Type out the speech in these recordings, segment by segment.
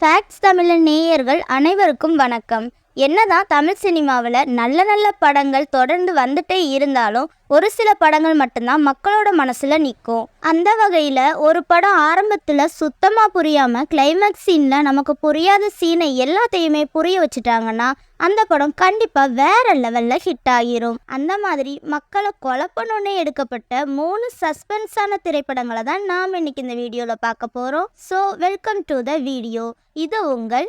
Facts தமிழன் நேயர்கள் அனைவருக்கும் வணக்கம். என்னதான் தமிழ் சினிமாவில் நல்ல நல்ல படங்கள் தொடர்ந்து வந்துட்டே இருந்தாலும் ஒரு சில படங்கள் மட்டும்தான் மக்களோட மனசில் நிற்கும் அந்த வகையில் ஒரு படம் ஆரம்பத்தில் சுத்தமாக புரியாமல் கிளைமேக்ஸ் சீனில் நமக்கு புரியாத சீனை எல்லாத்தையுமே புரிய வச்சுட்டாங்கன்னா அந்த படம் கண்டிப்பாக வேற லெவலில் ஹிட் ஆகிரும். அந்த மாதிரி மக்களை குழப்பணுன்னே எடுக்கப்பட்ட மூணு சஸ்பென்ஸான திரைப்படங்களை தான் நாம் இன்னைக்கு இந்த வீடியோவில் பார்க்க போகிறோம் so welcome to the video இது உங்கள்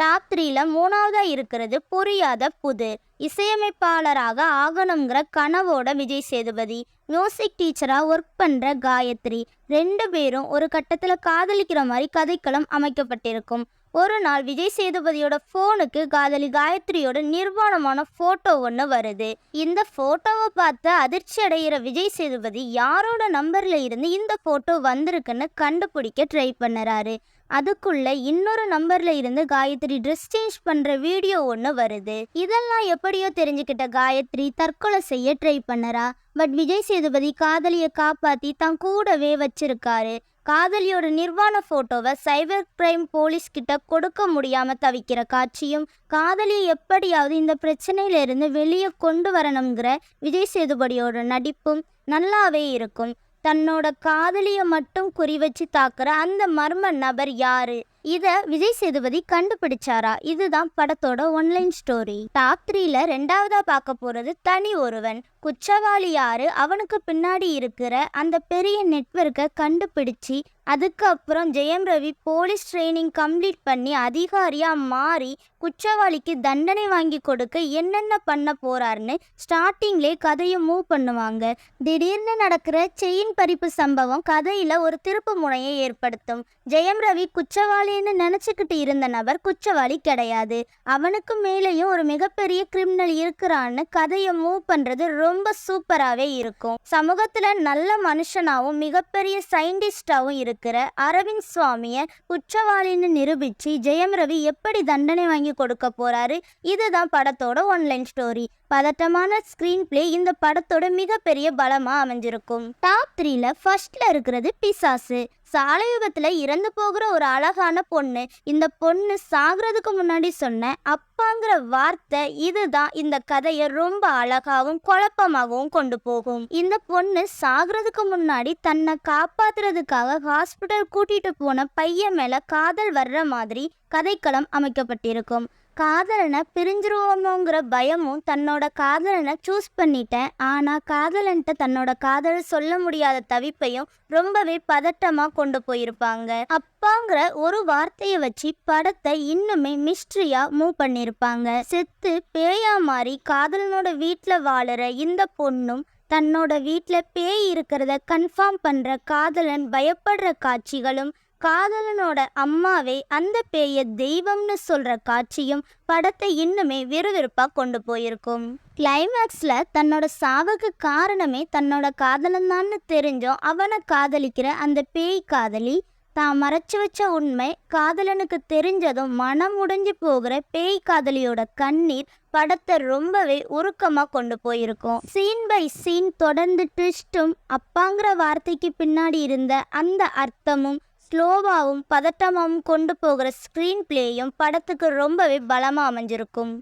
டாப் த்ரீல மூணாவதா இருக்கிறது புரியாத புதிர் இசையமைப்பாளராக ஆகணுங்கிற கனவோட விஜய் சேதுபதி மியூசிக் டீச்சராக ஒர்க் பண்ணுற காயத்ரி ரெண்டு பேரும் ஒரு கட்டத்தில் காதலிக்கிற மாதிரி கதைக்களம் அமைக்கப்பட்டிருக்கும். ஒரு நாள் விஜய் சேதுபதியோட ஃபோனுக்கு காதலி காயத்ரியோட நிர்வாணமான ஃபோட்டோ ஒன்று வருது. இந்த ஃபோட்டோவை பார்த்து அதிர்ச்சி அடைகிற விஜய் சேதுபதி யாரோட நம்பரில் இருந்து இந்த ஃபோட்டோ வந்திருக்குன்னு கண்டுபிடிக்க ட்ரை பண்ணுறாரு. அதுக்குள்ள இன்னொரு நம்பர்ல இருந்து காயத்ரி ட்ரெஸ் சேஞ்ச் பண்ற வீடியோ ஒன்று வருது. இதெல்லாம் எப்படியோ தெரிஞ்சுக்கிட்ட காயத்ரி தற்கொலை செய்ய ட்ரை பண்ணறா. பட் விஜய் சேதுபதி காதலியை காப்பாத்தி தான் கூடவே வச்சிருக்காரு. காதலியோட நிர்வாண போட்டோவை சைபர் கிரைம் போலீஸ் கிட்ட கொடுக்க முடியாமல் தவிக்கிற காட்சியும் காதலியை எப்படியாவது இந்த பிரச்சனையிலிருந்து வெளியே கொண்டு வரணுங்கிற விஜய் சேதுபதியோட நடிப்பும் நல்லாவே இருக்கும். தன்னோட காதலியை மட்டும் குறி வச்சு தாக்குற அந்த மர்ம நபர் யாரு? இதை விஜய் சேதுபதி கண்டுபிடிச்சாரா? இதுதான் படத்தோட ஒன்லைன் ஸ்டோரி டாப் த்ரீல ரெண்டாவதா பார்க்க போறது தனி ஒருவன். குற்றவாளி யாரு? அவனுக்கு பின்னாடி இருக்கிற அந்த பெரிய நெட்வொர்க்கை கண்டுபிடிச்சி அதுக்கப்புறம் Jayam Ravi police training complete பண்ணி அதிகாரியாக மாறி குற்றவாளிக்கு தண்டனை வாங்கி கொடுக்க என்னென்ன பண்ண போறாருன்னு ஸ்டார்டிங்லே கதையை மூவ் பண்ணுவாங்க. திடீர்னு நடக்கிற செயின் பறிப்பு சம்பவம் கதையில் ஒரு திருப்பு முனையை ஏற்படுத்தும். ஜெயம் ரவி குற்றவாளின்னு நினச்சிக்கிட்டு இருந்த நபர் குற்றவாளி கிடையாது. அவனுக்கு மேலேயும் ஒரு மிகப்பெரிய கிரிமினல் இருக்கிறான்னு கதையை மூவ் பண்ணுறது ரொம்ப சூப்பராகவே இருக்கும். சமூகத்தில் நல்ல மனுஷனாகவும் மிகப்பெரிய சயின்டிஸ்டாகவும் இருக்கிற அரவிந்த் சுவாமியை குற்றவாளின்னு நிரூபித்து ஜெயம் ரவி எப்படி தண்டனை வாங்கி கொடுக்க போறாரு? இதுதான் படத்தோட ஒன்லைன் ஸ்டோரி பதட்டமான ஸ்க்ரீன் பிளே இந்த படத்தோட மிகப்பெரிய பலமா அமைஞ்சிருக்கும். டாப் த்ரீல ஃபர்ஸ்ட்ல இருக்கிறது பிசாசு. சாலை விபத்துல இறந்து போகிற ஒரு அழகான பொண்ணு. இந்த பொண்ணு சாகிறதுக்கு முன்னாடி சொன்ன அப்பாங்கிற வார்த்தை இதுதான். இந்த கதையை ரொம்ப அழகாகவும் குழப்பமாகவும் கொண்டு போகும். இந்த பொண்ணு சாகிறதுக்கு முன்னாடி தன்னை காப்பாத்துறதுக்காக ஹாஸ்பிட்டல் கூட்டிட்டு போன பையன் மேல காதல் வர்ற மாதிரி கதைக்களம் அமைக்கப்பட்டிருக்கும். காதலனை பிரிஞ்சிருவோமோங்கிற பயமும் தன்னோட காதலனை சூஸ் பண்ணிட்டேன். ஆனால் காதலன்ட்ட தன்னோட காதலை சொல்ல முடியாத தவிப்பையும் ரொம்பவே பதட்டமாக கொண்டு போயிருப்பாங்க. அப்பாங்கிற ஒரு வார்த்தையை வச்சு படத்தை இன்னுமே மிஸ்ட்ரியாக மூவ் பண்ணியிருப்பாங்க செத்து பேயா மாறி காதலனோட வீட்டில் வாழுற இந்த பொண்ணும் தன்னோட வீட்டில் பேய் இருக்கிறத கன்ஃபார்ம் பண்ணுற காதலன் பயப்படுற காட்சிகளும் காதலனோட அம்மாவே அந்த பேய தெய்வம்னு சொல்ற காட்சியும் படத்தை இன்னுமே விறுவிறுப்பா கொண்டு போயிருக்கும். கிளைமேக்ஸ்ல தன்னோட சாவுக்கு காரணமே தன்னோட காதலன் தான் தெரிஞ்சும் அவனை காதலிக்கிற அந்த பேய் காதலி தான் மறைச்சு வச்ச உண்மை காதலனுக்கு தெரிஞ்சதும் மனம் உடைஞ்சு போகிற பேய் காதலியோட கண்ணீர் படத்தை ரொம்பவே உருக்கமா கொண்டு போயிருக்கும். சீன் பை சீன் தொடர்ந்து ட்விஸ்ட்டும் அப்பாங்கிற வார்த்தைக்கு பின்னாடி இருந்த அந்த அர்த்தமும் ஸ்லோவாகவும் பதட்டமாகவும் கொண்டு போகிற ஸ்க்ரீன் பிளேயும் படத்துக்கு ரொம்பவே பலமாக அமைஞ்சிருக்கும்.